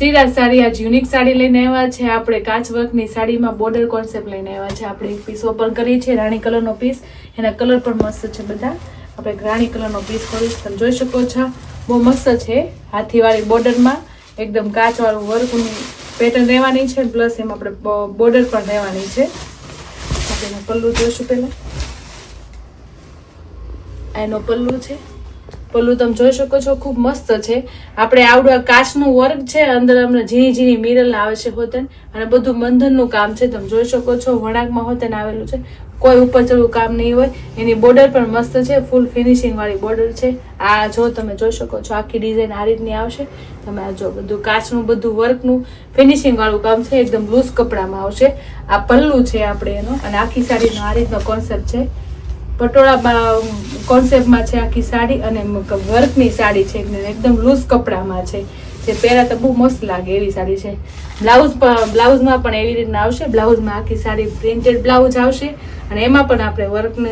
શ્રીરાજ સાડી આજ યુનિક સાડી લઈને આવ્યા છે. આપણે કાચ વર્કની સાડીમાં બોર્ડર કોન્સેપ્ટ લઈને આવ્યા છે. આપણે એક પીસ ઓપન કરી છે, રાણી કલરનો પીસ એના કલર પણ મસ્ત છે બધા. આપણે રાણી કલરનો પીસ ખોલીશ તમે જોઈ શકો છો. બહુ મસ્ત છે હાથીવાળી બોર્ડરમાં એકદમ કાચવાળું વર્કનું પેટર્ન રહેવાની છે. પ્લસ એમાં આપણે બોર્ડર પણ રહેવાની છે. આપણે એનું પલ્લું જોઈશું પહેલાં. આ એનો પલ્લુ છે. પલ્લુ, તમે જોઈ શકો છો, ખૂબ મસ્ત છે. આપણે આવડું આ કાચનું વર્ક છે, અંદર અમને ઝીણી ઝીણી મિરલ આવે છે હોતન, અને બધું બંધનનું કામ છે, તમે જોઈ શકો છો વણાકમાં હોતન આવેલું છે. કોઈ ઉપર ચડવું કામ નહીં હોય, એની બોર્ડર પણ મસ્ત છે, ફૂલ ફિનિશિંગ વાળી બોર્ડર છે. આ જો તમે જોઈ શકો છો, આખી ડિઝાઇન આ રીતની આવશે. તમે આ જો બધું કાચનું, બધું વર્કનું ફિનિશિંગ વાળું કામ છે, એકદમ લૂઝ કપડામાં આવશે. આ પલ્લું છે આપણે એનો, અને આખી સાડીનો આ રીતનો કોન્સેપ્ટ છે. પટોળા કોન્સેપ્ટમાં છે આખી સાડી અને વર્કની સાડી છે એકદમ- લૂઝ કપડામાં છે. જે પહેરા તો બહુ મસ્ત લાગે એવી સાડી છે. બ્લાઉઝ બ્લાઉઝમાં પણ એવી રીતના આવશે. બ્લાઉઝમાં આખી સાડી પ્રિન્ટેડ બ્લાઉઝ આવશે અને એમાં પણ આપણે વર્કને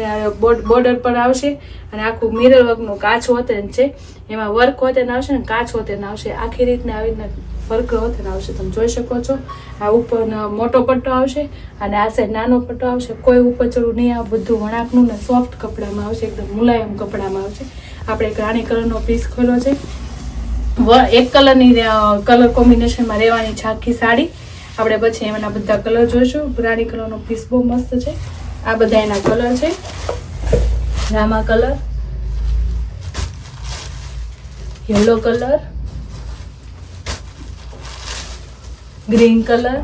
બોર્ડર પણ આવશે અને આખું મિરર વર્કનું કાચ હોતેન છે. એમાં વર્ક હોતેન આવશે ને કાચ હોતેન આવશે. આખી રીતના આવી રીતના વર્ક વથન આવશે. તમે જોઈ શકો છો, આ ઉપર મોટો પટ્ટો આવશે અને આ સાઈડ નાનો પટ્ટો આવશે. કોઈ ઉપર ચડવું નહીં, આ બધું વણાકનું ને સોફ્ટ કપડામાં આવશે, એકદમ મુલાયમ કપડામાં આવશે. આપણે એક રાણી કલરનો પીસ ખોલ્યો છે. એક કલરની કલર કોમ્બિનેશનમાં રહેવાની ઝાંખી સાડી. આપણે પછી એમના બધા કલર જોઈશું. રાણી કલરનો પીસ બહુ મસ્ત છે. આ બધા એના કલર છે. Rama colour yellow colour green colour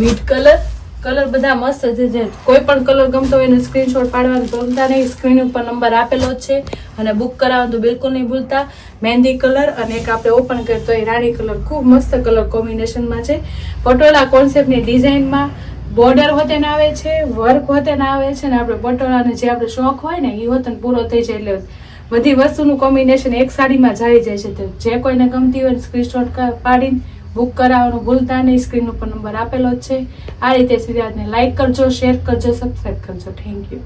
beet colour colour બધા મસ્ત છે. જે કોઈ પણ કલર ગમતો હોય એને સ્ક્રીનશોટ પાડવાનું. ભૂલતા નહીં સ્ક્રીન ઉપર નંબર આપેલો છે. અને બુક કરાવવાનું તો બિલકુલ નહીં ભૂલતા. મહેંદી કલર અને એક આપણે ઓપન કરીએ તો એ રાણી કલર ખૂબ મસ્ત કલર કોમ્બિનેશનમાં છે. પટોળા કોન્સેપ્ટની ડિઝાઇનમાં બોર્ડર હોતે આવે છે વર્ક હોતે આવે છે ને આપણે પટોળાને જે આપણે શોખ હોય ને એ હોતે પૂરો થઈ જાય એટલે બધી વસ્તુનું કોમ્બિનેશન એક સાડીમાં જાય જાય છે. તો જે કોઈને ગમતી હોય સ્ક્રીનશોટ પાડીને બુક કરાવવાનું, ભૂલતા નહીં સ્ક્રીન ઉપર નંબર આપેલો જ છે. આ રીતે સિરિયાજને લાઇક કરજો શેર કરજો સબસ્ક્રાઈબ કરજો. Thank you